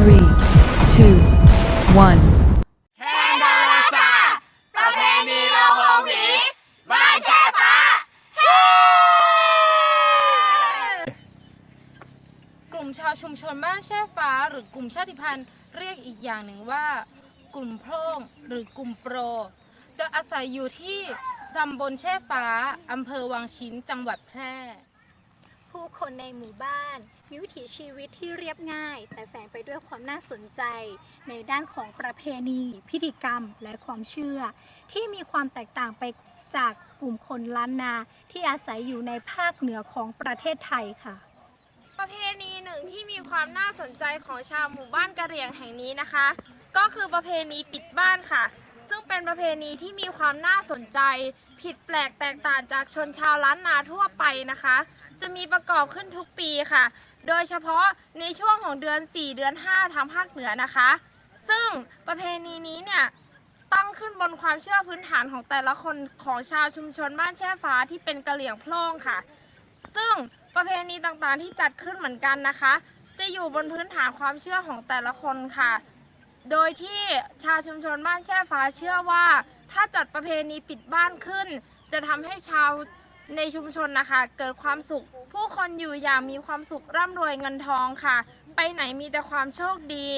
Three, two, one. แคนดาลาซาประเพณีโลองหวีบ้านแช่ฟ้าเฮ่กลุ่มชาวชุมชนบ้านแช่ฟ้า หรือกลุ่มชาติพันธุ์เรียกอีกอย่างหนึ่งว่า กลุ่มโพร่งหรือกลุ่มโปร จะอาศัยอยู่ที่ตำบลแช่ฟ้าอำเภอวังชิ้นจังหวัดแพร่ ผู้คนในหมู่บ้าน มีวิถีชีวิตที่เรียบง่าย แต่แฝงไปด้วยความน่าสนใจ ในด้านของประเพณี พิธีกรรมและความเชื่อ ที่มีความแตกต่างไปจากกลุ่มคนล้านนาที่อาศัยอยู่ในภาคเหนือของประเทศไทยค่ะ ประเพณีหนึ่งที่มีความน่าสนใจของชาวหมู่บ้านกะเหรี่ยงแห่งนี้นะคะ ก็คือประเพณีปิดบ้านค่ะ ซึ่งเป็นประเพณีที่มีความน่าสนใจ ผิดแปลกแตกต่างจากชนชาวล้านนาทั่วไปนะคะ จะมีประกอบขึ้นทุกปีค่ะ โดยเฉพาะในช่วงของเดือน 4 เดือน 5 ทางภาคเหนือนะคะ ซึ่งประเพณีนี้เนี่ยตั้งขึ้นบนความเชื่อพื้นฐานของแต่ละคนของชาวชุมชนบ้านแช่ฟ้าที่เป็นกะเหรี่ยงโพล่งค่ะ ซึ่งประเพณีต่างๆที่จัดขึ้นเหมือนกันนะคะ จะอยู่บนพื้นฐานความเชื่อของแต่ละคนค่ะ โดยที่ชาวชุมชนบ้านแช่ฟ้าเชื่อว่า ถ้าจัดประเพณีปิดบ้านขึ้น จะทำให้ชาว ในชุมชนนะคะ เกิดความสุข ผู้คนอยู่อย่างมีความสุขร่ำรวยเงินทองค่ะ ไปไหนมีแต่ความโชคดี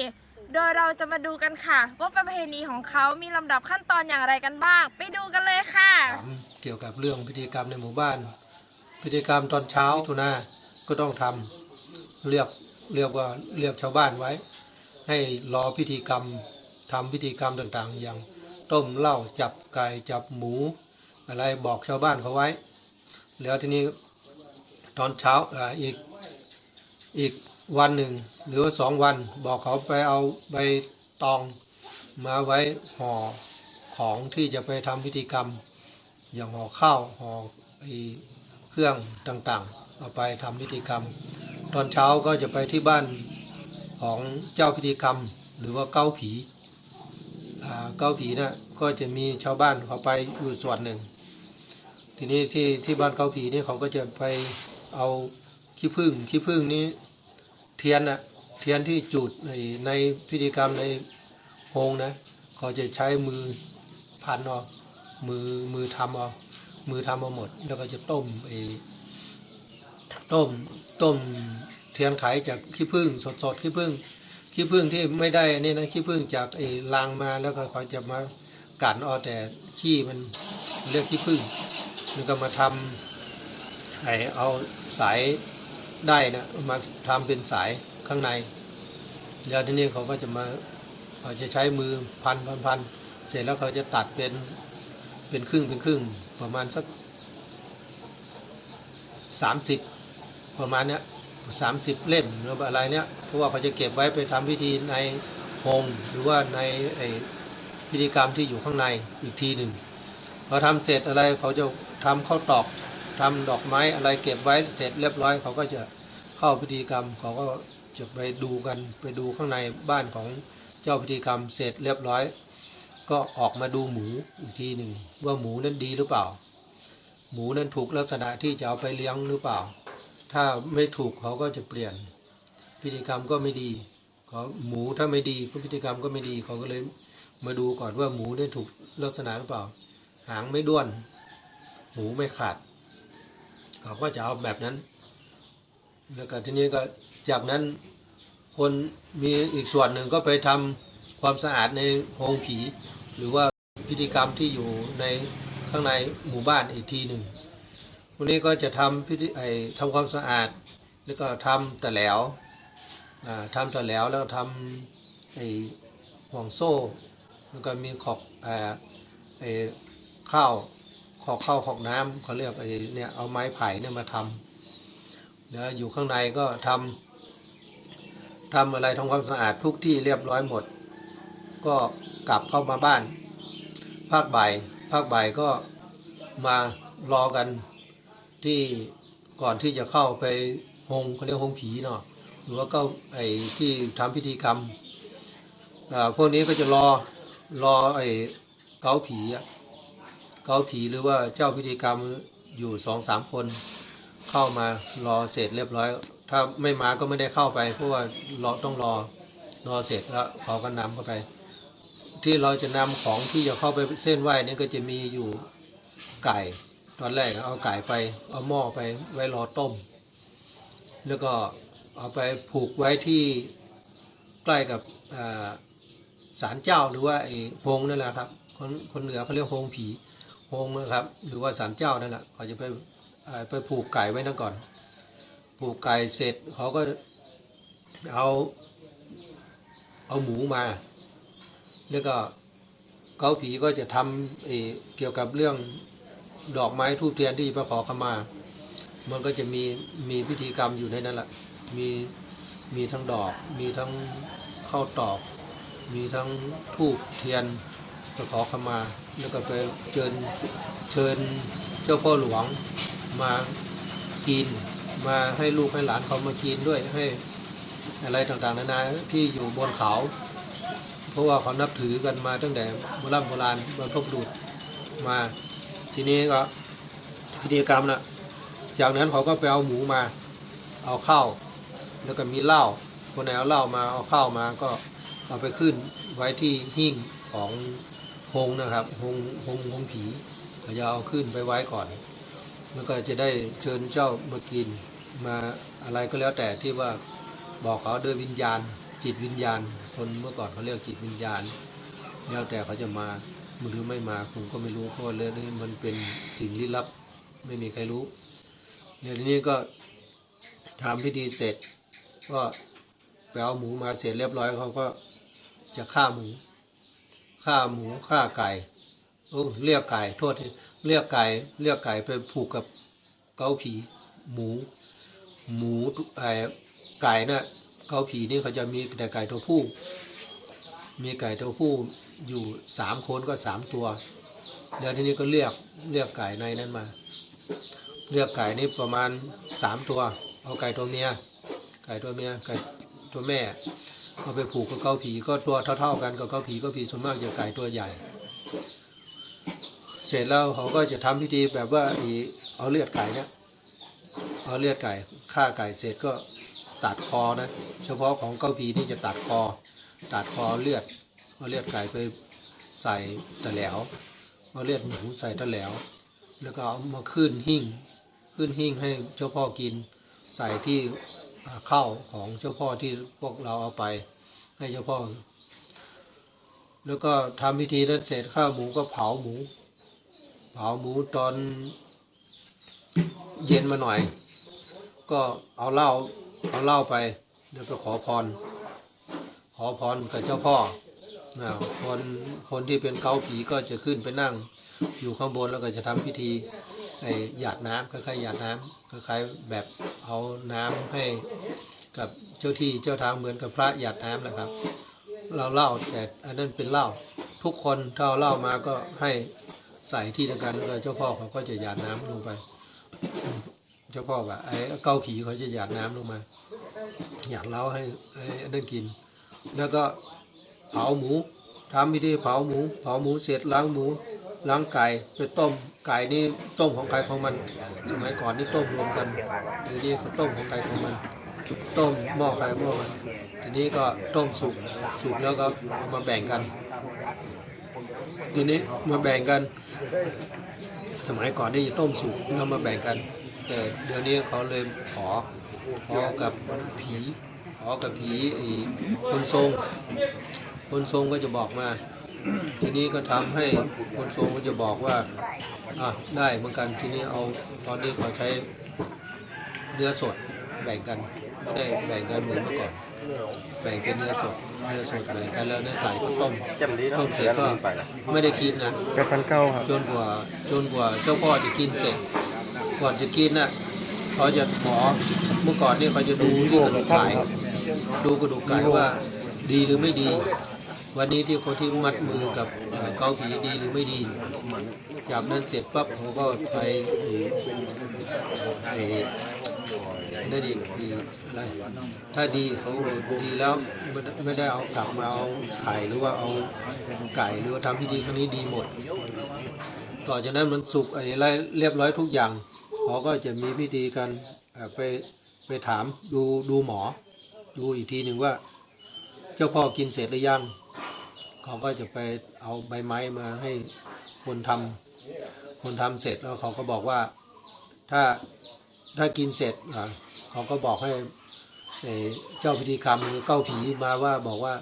โดยเราจะมาดูกันค่ะ ว่าประเพณีของเขามีลำดับขั้นตอนอย่างไรกันบ้าง ไปดูกันเลยค่ะ ถามเกี่ยวกับเรื่องพิธีกรรมในหมู่บ้าน พิธีกรรมตอนเช้าทุนาก็ต้องทำเรียกเรียกว่าเรียกชาวบ้านไว้ ให้รอพิธีกรรมทำพิธีกรรมต่างๆ อย่างต้มเหล้าจับไก่จับหมู อะไรบอกชาวบ้านเขาไว้ แล้วทีนี้ตอนเช้าอ่าอีกอีกวันหนึ่ง หรือว่าสองวันบอกเขาไปเอาใบตองมาไว้ห่อของที่จะไปทำพิธีกรรม อย่างห่อข้าวห่อไอเครื่องต่างๆ เอาไปทำพิธีกรรม ตอนเช้าก็จะไปที่บ้านของเจ้าพิธีกรรม หรือว่าเก้าผีอ่าเก้าผีน่ะก็จะมีชาวบ้านเขาไปอยู่ส่วนหนึ่ง ทีนี้ที่ที่บ้านเกาผีนี่เขาก็จะไปเอาขี้ผึ้งขี้ผึ้งนี้เทียนนะเทียนที่จุดในในพิธีกรรมในโฮงนะเขาจะใช้มือพันเอามือมือทำเอามือทำเอาหมด แล้วก็จะต้มไอ้ต้มต้มเทียนไขจากขี้ผึ้งสดสดขี้ผึ้งขี้ผึ้งที่ไม่ได้อันนี่นะขี้ผึ้งจากไอ้ลางมาแล้วก็เขาจะมากันเอาแต่ขี้มันเรียกขี้ผึ้ง แล้วก็มาทำไอเอาสายได้นะมาทำเป็นสายข้างใน แล้วทีนี้เขาก็จะมาเขาจะใช้มือพันพันพันเสร็จแล้วเขาจะตัดเป็นเป็นครึ่งเป็นครึ่งประมาณสักสามสิบประมาณเนี้ยสามสิบเล่มหรืออะไรเนี้ยเพราะว่าเขาจะเก็บไว้ไปทำพิธีในโฮมหรือว่าในไอพิธีกรรมที่อยู่ข้างในอีกทีหนึ่งพอทำเสร็จอะไรเขาจะ ทำข้าวตอกทำดอกไม้อะไรเก็บไว้เสร็จเรียบร้อยเขาก็จะเข้าพิธีกรรมเขาก็จะไปดูกันไปดูข้างในบ้านของเจ้าพิธีกรรมเสร็จเรียบร้อย ก็ออกมาดูหมูอีกทีหนึ่งว่าหมูนั้นดีหรือเปล่า หมูนั้นถูกลักษณะที่จะเอาไปเลี้ยงหรือเปล่า ถ้าไม่ถูกเขาก็จะเปลี่ยน พิธีกรรมก็ไม่ดีเขาหมูถ้าไม่ดีพิธีกรรมก็ไม่ดีเขาก็เลยมาดูก่อนว่าหมูได้ถูกลักษณะหรือเปล่า หางไม่ด้วน หมูไม่ขาดเขาก็จะเอาแบบนั้น แล้วก็ทีนี้ก็จากนั้นคนมีอีกส่วนหนึ่งก็ไปทำความสะอาดในโรงผี หรือว่าพิธีกรรมที่อยู่ในข้างในหมู่บ้านอีกทีหนึ่งวันนี้ก็จะทำพิธีไอทำความสะอาด แล้วก็ทำตะแหลวอ่าทำตะแหลวแล้วทำไอห่วงโซ่ แล้วก็มีขอกอ่ไอข้าว ขอกข้าขอกน้ำเขาเรียกไอ้เนี่ยเอาไม้ไผ่เนี่ยมาทำแล้วอยู่ข้างในก็ทำทำอะไรทำความสะอาดทุกที่เรียบร้อยหมด ก็กลับเข้ามาบ้าน ภาคบ่ายภาคบ่ายก็มารอกันที่ก่อนที่จะเข้าไปหงเขาเรียกหงผีเนาะหรือว่าก็ไอ้ที่ทำพิธีกรรมพวกนี้ก็จะรอรอไอ้เกาผีอะ เกาผีหรือว่าเจ้าพิธีกรรมอยู่สองสามคน เข้ามารอเสร็จเรียบร้อย ถ้าไม่มาก็ไม่ได้เข้าไป เพราะว่ารอต้องรอนอเสร็จแล้วเขาก็นำเข้าไป ที่เราจะนำของที่จะเข้าไปเส้นไหว้นี่ก็จะมีอยู่ไก่ ตอนแรกเอาไก่ไปเอาหม้อไปไว้รอต้ม แล้วก็เอาไปผูกไว้ที่ใกล้กับอ่าศาลเจ้าหรือว่าไอ้โฮงนั่นแหละครับคนคนเหนือเขาเรียกโฮงผี ฮงนะครับ หรือว่าศาลเจ้านั่นแหละเขาจะไปไปผูกไก่ไว้นั่นก่อน ผูกไก่เสร็จเขาก็เอาเอาหมูมา แล้วก็เกาผีก็จะทำเออเกี่ยวกับเรื่องดอกไม้ทูบเทียนที่ไปขอขมา มันก็จะมีมีพิธีกรรมอยู่ในนั้นแหละมีมีทั้งดอก มีทั้งข้าวตอก มีทั้งทูบเทียน ไปขอขมาแล้วก็ไปเชิญเชิญเจ้าพ่อหลวงมากิน มาให้ลูกให้หลานเขามากินด้วยให้อะไรต่างๆนานาที่อยู่บนเขา เพราะว่าเขานับถือกันมาตั้งแต่โบราณโบราณบรรพบุรุษมาทีนี้ก็พิธีกรรมนะจากนั้นเขาก็ไปเอาหมูมา เอาข้าวแล้วก็มีเหล้าคนไหนเอาเหล้ามาเอาข้าวมาก็เอาไปขึ้นไว้ที่หิ้งของ หงนะครับหงหงหงผีเขาจะเอาขึ้นไปไว้ก่อน แล้วก็จะได้เชิญเจ้ามากินมาอะไรก็แล้วแต่ที่ว่าบอกเขาด้วยวิญญาณ จิตวิญญาณ คนเมื่อก่อนเขาเรียกจิตวิญญาณ แล้วแต่เขาจะมาหรือไม่มาผมก็ไม่รู้เพราะว่าเรื่องนี้มันเป็นสิ่งลี้ลับ ไม่มีใครรู้เดี๋ยวทีนี้ก็ทำพิธีเสร็จ ก็ไปเอาหมูมาเสร็จเรียบร้อยเขาก็จะฆ่าหมู ฆ่าหมูฆ่าไก่โอ้เรียกไก่โทษเรียกไก่เรียกไก่ไปผูกกับเกาผีหมู หมูไอ้ไก่น่ะเกาผีนี่เขาจะมีแต่ไก่ตัวผู้ มีไก่ตัวผู้อยู่สามคนก็สามตัวแล้วทีนี้ก็เรียกเรียกไก่ในนั้นมา เลือกไก่นี่ประมาณสามตัว เอาไก่ตัวเมียไก่ตัวเมียไก่ตัวแม่ เอาไปผูกกับเกาผีก็ตัวเท่า ๆ กันกับเกาผีก็ผีส่วนมากจะไก่ตัวใหญ่ เสร็จแล้วเขาก็จะทำพิธีแบบว่าอ้เอาเลือดไก่เนี่ยเอาเลือดไก่ฆ่าไก่เสร็จก็ตัดคอนะ เฉพาะของเกาผีนี่จะตัดคอ ตัดคอเลือดเอาเลือดไก่ไปใส่ตะแหลวเอาเลือดหมูใส่ตะแหลวแล้วก็เอามาขึ้นหิ้งขึ้นหิ้งให้เจ้าพ่อกินใส่ที่ ข้าวของเจ้าพ่อที่พวกเราเอาไป ให้เจ้าพ่อ แล้วก็ทำพิธีนั้นเสร็จข้าวหมูก็เผาหมู เผาหมูตอนเย็นมาหน่อย ก็เอาเหล้าเอาเหล้าไป แล้วก็ขอพร ขอพรกับเจ้าพ่อนะคนคนที่เป็นเกาผีก็จะขึ้นไปนั่ง อยู่ข้างบนแล้วก็จะทำพิธีไอหยาดน้ำคล้ายๆหยาดน้ำคล้ายๆแบบ เอาน้ำให้กับเจ้าที่เจ้าทางเหมือนกับพระหยาดน้ำนะครับ เราเล่าแต่อันนั้นเป็นเหล้าทุกคนถ้าเอาเล้ามาก็ให้ใส่ที่เดียวกันแล้วเจ้าพ่อเขาก็จะหยาดน้ำลงไป เจ้าพ่อกับไอ้เกาผีเขาจะหยาดน้ำลงมาหยาดเล้าให้ไอ้อันนั้นกิน แล้วก็เผาหมูทำพิธีเผาหมู เผาหมูเสร็จล้างหมู ล้างไก่ไปต้มไก่นี่ต้มของใครของมัน สมัยก่อนนี่ต้มรวมกันเดี๋ยวนี้เขาต้มของใครของมันต้มหม้อใครหม้อมันทีนี้ก็ต้มสุกสุกแล้วก็เอามาแบ่งกัน ทีนี้มาแบ่งกัน สมัยก่อนนี่จะต้มสุกแล้วมาแบ่งกัน แต่เดี๋ยวนี้เขาเลยขอขอกับผีขอกับผีคนทรง คนทรงก็จะบอกมา ทีนี้ก็ทำให้คนทรงก็จะบอกว่าอะได้เหมือนกันทีนี้เอาตอนนี้เขาใช้เนื้อสดแบ่งกันไม่ได้แบ่งกันเหมือนเมื่อก่อน แบ่งเป็นเนื้อสดเนื้อสดแบ่งกันแล้วเนื้อไก่ก็ต้มต้มเสร็จก็ไม่ได้กินนะแปดพันเก้าครับจนกว่าจนกว่าเจ้าพ่อจะกินเสร็จ ก่อนจะกินน่ะเขาจะขอเมื่อก่อนนี่เขาจะดูที่กระดูกไก่ดูกระดูกไก่ว่าดีหรือไม่ดี วันนี้ที่คนที่มัดมือกับเกาผีดีหรือไม่ดี จากนั้นเสร็จปั๊บเขาก็ไปไอ้ไอ้นั่นอีกอะไรถ้าดีเขาดีแล้วไม่ได้เอากลับมาเอาไข่หรือว่าเอาไก่หรือว่าทำพิธีครั้งนี้ดีหมด ต่อจากนั้นมันสุกอะไรเรียบร้อยทุกอย่างเขาก็จะมีพิธีกันไปไปถามดูดูหมอ ดูอีกทีหนึ่งว่า เจ้าพ่อกินเสร็จหรือยัง เขาก็จะไปเอาใบไม้มาให้คนทำคนทำเสร็จแล้วเขาก็บอกว่าถ้าถ้ากินเสร็จอะเขาก็บอกให้เจ้าพิธีกรรมหรือเก้าผีมาว่าบอกว่า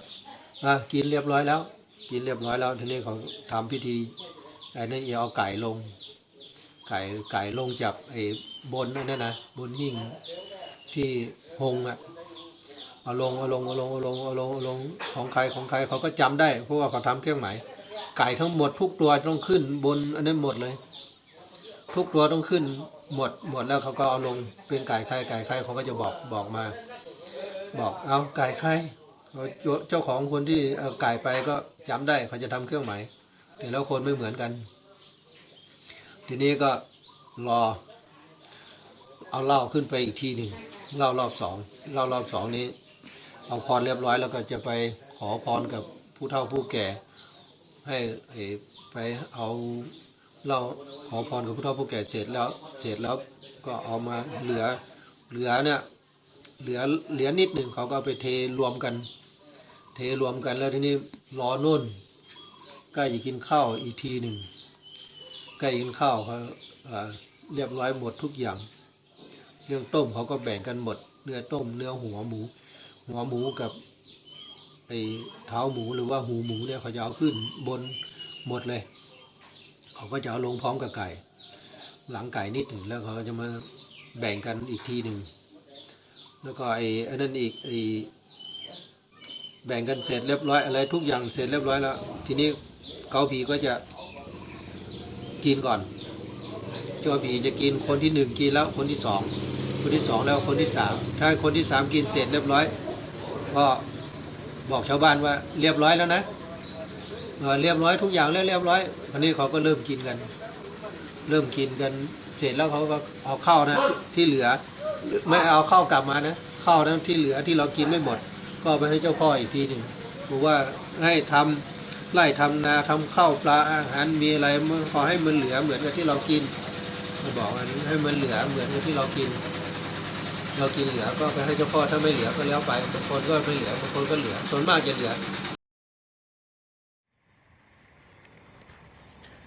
อะกินเรียบร้อยแล้ว กินเรียบร้อยแล้วทีนี้เขาทำพิธีไอ้นั่นเองเอาไก่ลง ไก่ไก่ลงจากไอ้บนนั่นนะบนหิ้งที่หงอะ เอาลงเอาลงเอาลงเอาลงเอาลงเอาลงของใครของใครเขาก็จำได้เพราะว่าเขาทำเครื่องหมายไก่ทั้งหมดทุกตัวต้องขึ้นบนอันนั้นหมดเลย ทุกตัวต้องขึ้นหมดหมดแล้วเขาก็เอาลงเป็นไก่ใครไก่ใครเขาก็จะบอกบอกมา บอกเอาไก่ใครเขาเจ้าของคนที่เอาไก่ไปก็จำได้เขาจะทำเครื่องหมายแต่แล้วคนไม่เหมือนกัน ทีนี้ก็รอ เอาเหล้าขึ้นไปอีกทีหนึ่งเหล้ารอบสองเหล้ารอบสองนี้ เอาพรเรียบร้อยแล้วก็จะไปขอพรกับผู้เฒ่าผู้แก่ ให้ไปเอาเหล้าขอพรกับผู้เฒ่าผู้แก่เสร็จแล้วเสร็จแล้วก็เอามาเหลือเหลือเนี่ยเหลือเหลือนิดหนึ่งเขาก็เอาไปเทรวมกัน เทรวมกันแล้วทีนี้รอนุ่นใกล้จะกินข้าวอีกทีหนึ่งใกล้กินข้าวเขาอ่าเรียบร้อยหมดทุกอย่าง เรื่องต้มเขาก็แบ่งกันหมดเนื้อต้มเนื้อหัวหมู หัวหมูกับไอ้เท้าหมูหรือว่าหูหมูเนี่ยเขาจะเอาขึ้นบนหมดเลย เขาก็จะเอาลงพร้อมกับไก่ หลังไก่นิดหนึ่งแล้วเขาจะมาแบ่งกันอีกทีหนึ่งแล้วก็ไอ้อันนั้นอีกไอ้แบ่งกันเสร็จเรียบร้อยอะไรทุกอย่างเสร็จเรียบร้อยแล้ว ทีนี้เกาผีก็จะกินก่อน เจ้าผีจะกินคนที่หนึ่งกินแล้วคนที่สองคนที่สองแล้วคนที่สามถ้าคนที่สามกินเสร็จเรียบร้อย ก็บอกชาวบ้านว่าเรียบร้อยแล้วนะเรียบร้อยทุกอย่างแล้วเรียบร้อยอันนี้เขาก็เริ่มกินกัน เริ่มกินกัน เสร็จแล้วเขาก็เอาข้าวนะ ที่เหลือ ไม่เอาข้าวกลับมานะข้าวนั้นที่เหลือที่เรากินไม่หมด ก็ไปให้เจ้าพ่ออีกทีหนึ่งบอกว่าให้ทำไร่ทำนาทำข้าวปลาอาหารมีอะไรขอให้มันเหลือเหมือนกับที่เรากินมาบอกอันนี้ให้มันเหลือเหมือนกับที่เรากิน เรากินเหลือก็ไปให้เจ้าพ่อถ้าไม่เหลือก็แล้วไปบางคนก็ไม่เหลือบางคนก็เหลือส่วนมากจะเหลือ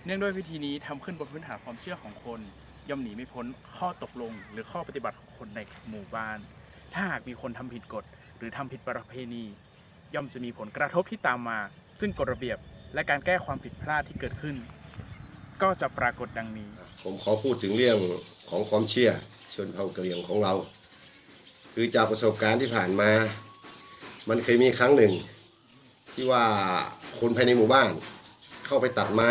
เนื่องด้วยวิธีนี้ทำขึ้นบนพื้นฐานความเชื่อของคน ย่อมหนีไม่พ้นข้อตกลง หรือข้อปฏิบัติของคนในหมู่บ้าน ถ้าหากมีคนทำผิดกฎ หรือทำผิดประเพณี ย่อมจะมีผลกระทบที่ตามมา ซึ่งกฎระเบียบและการแก้ความผิดพลาดที่เกิดขึ้น ก็จะปรากฏดังนี้ ผมขอพูดถึงเรื่องของความเชื่อชนเผ่ากะเหรี่ยงของเรา คือจากประสบการณ์ที่ผ่านมา มันเคยมีครั้งหนึ่ง ที่ว่าคนภายในหมู่บ้าน เข้าไปตัดไม้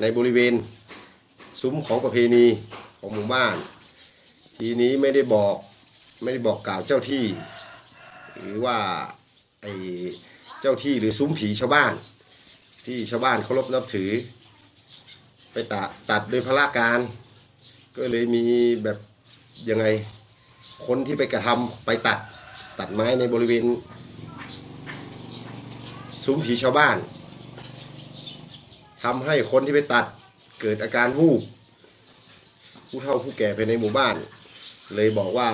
ในบริเวณ ซุ้มของประเพณีของหมู่บ้าน ทีนี้ไม่ได้บอกไม่ได้บอกกล่าวเจ้าที่ หรือว่าไอเจ้าที่หรือซุ้มผีชาวบ้าน ที่ชาวบ้านเคารพนับถือ ไปตัดตัดโดยพละการ ก็เลยมีแบบยังไง คนที่ไปกระทำไปตัดตัดไม้ในบริเวณซุ้มผีชาวบ้านทำให้คนที่ไปตัดเกิดอาการวูบผู้เฒ่าผู้แก่ภายในหมู่บ้าน เลยบอกว่า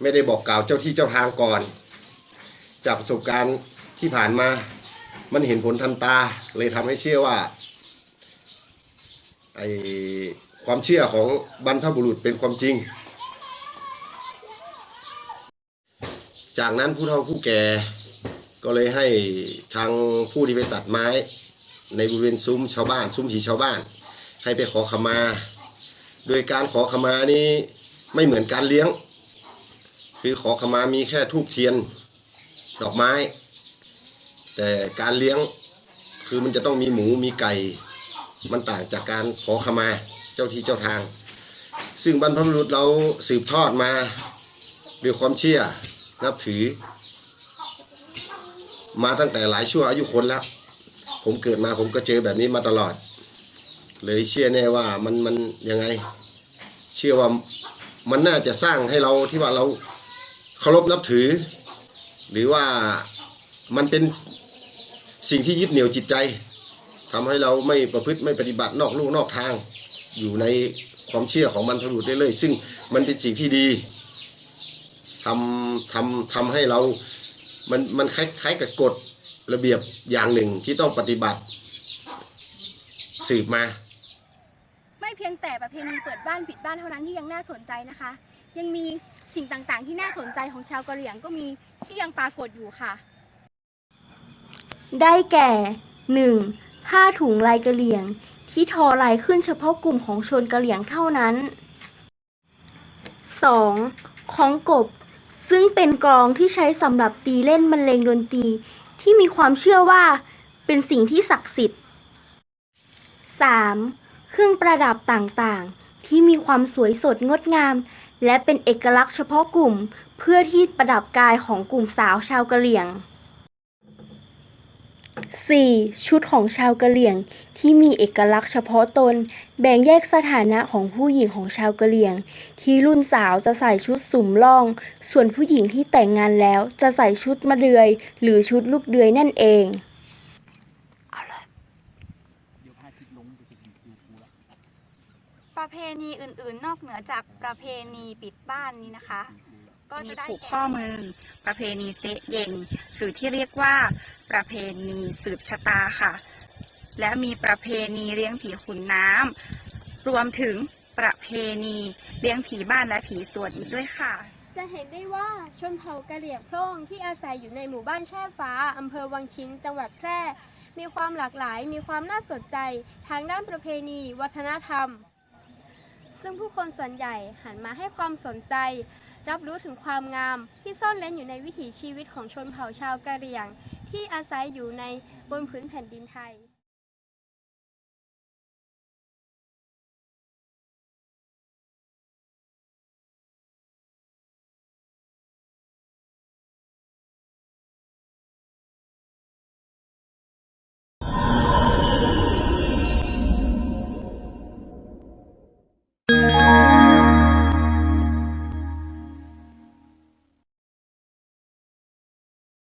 ไม่ได้บอกกล่าวเจ้าที่เจ้าทางก่อน จากประสบการณ์ที่ผ่านมา มันเห็นผลทันตาเลยทำให้เชื่อว่าไอความเชื่อของบรรพบุรุษเป็นความจริง จากนั้นผู้เฒ่าผู้แก่ก็เลยให้ทางผู้ที่ไปตัดไม้ ในบริเวณซุ้มชาวบ้าน ซุ้มผีชาวบ้าน ให้ไปขอขมา โดยการขอขมานี้ไม่เหมือนการเลี้ยง คือขอขมามีแค่ทูบเทียน ดอกไม้ แต่การเลี้ยงคือมันจะต้องมีหมูมีไก่ มันต่างจากการขอขมาเจ้าที่เจ้าทาง ซึ่งบรรพบุรุษเราสืบทอดมาด้วยความเชื่อ นับถือ มาตั้งแต่หลายชั่วอายุคนแล้ว ผมเกิดมาผมก็เจอแบบนี้มาตลอด เลยเชื่อแน่ว่ามันมันยังไง เชื่อว่ามันน่าจะสร้างให้เราที่ว่าเราเคารพนับถือ หรือว่ามันเป็นสิ่งที่ยึดเหนี่ยวจิตใจทำให้เราไม่ประพฤติไม่ปฏิบัตินอกลู่นอกทาง อยู่ในความเชื่อของบรรพบุรุษได้เลยซึ่งมันเป็นสิ่งที่ดี ทำทำทำให้เรา มันมันคล้ายๆกับกฎระเบียบอย่างหนึ่งที่ต้องปฏิบัติ สืบมา ไม่เพียงแต่ประเพณีเปิดบ้านปิดบ้านเท่านั้นที่ยังน่าสนใจนะคะ ยังมีสิ่งต่างๆ ที่น่าสนใจของชาวกะเหรี่ยงก็มีที่ยังปรากฏอยู่ค่ะ ได้แก่ 1. ผ้าถุงลายกะเหรี่ยง ที่ทอลายขึ้นเฉพาะกลุ่มของชนกะเหรี่ยงเท่านั้น 2. ของกบ ซึ่งเป็นกลองที่ใช้สำหรับตีเล่นบรรเลงดนตรี ที่มีความเชื่อว่าเป็นสิ่งที่ศักดิ์สิทธิ์ 3. เครื่องประดับต่างๆ ที่มีความสวยสดงดงาม และเป็นเอกลักษณ์เฉพาะกลุ่ม เพื่อที่ประดับกายของกลุ่มสาวชาวกะเหรี่ยง 4. ชุดของชาวกะเหรี่ยงที่มีเอกลักษณ์เฉพาะตน แบ่งแยกสถานะของผู้หญิงของชาวกะเหรี่ยง ที่รุ่นสาวจะใส่ชุดสุ่มล่อง ส่วนผู้หญิงที่แต่งงานแล้วจะใส่ชุดมะเดือย หรือชุดลูกเดือยนั่นเองประเพณีอื่นๆ นอกเหนือจากประเพณีปิดบ้านนี้นะคะ ก็มีจะได้ผูกแก่ ข้อมือ ประเพณีเซะเยงหรือที่เรียกว่า ประเพณีสืบชะตาค่ะ และมีประเพณีเลี้ยงผีขุนน้ำรวมถึงประเพณีเลี้ยงผีบ้านและผีสวนอีกด้วยค่ะ จะเห็นได้ว่าชนเผ่ากะเหรี่ยงโพร่งที่อาศัยอยู่ในหมู่บ้านแช่ฟ้า อำเภอวังชิ้น จังหวัดแพร่ มีความหลากหลาย มีความน่าสนใจ ทางด้านประเพณี วัฒนธรรม ซึ่งผู้คนส่วนใหญ่หันมาให้ความสนใจ รับรู้ถึงความงามที่ซ่อนเร้นอยู่ในวิถีชีวิตของชนเผ่าชาวกะเหรี่ยง ที่อาศัยอยู่ในบนพื้นแผ่นดินไทย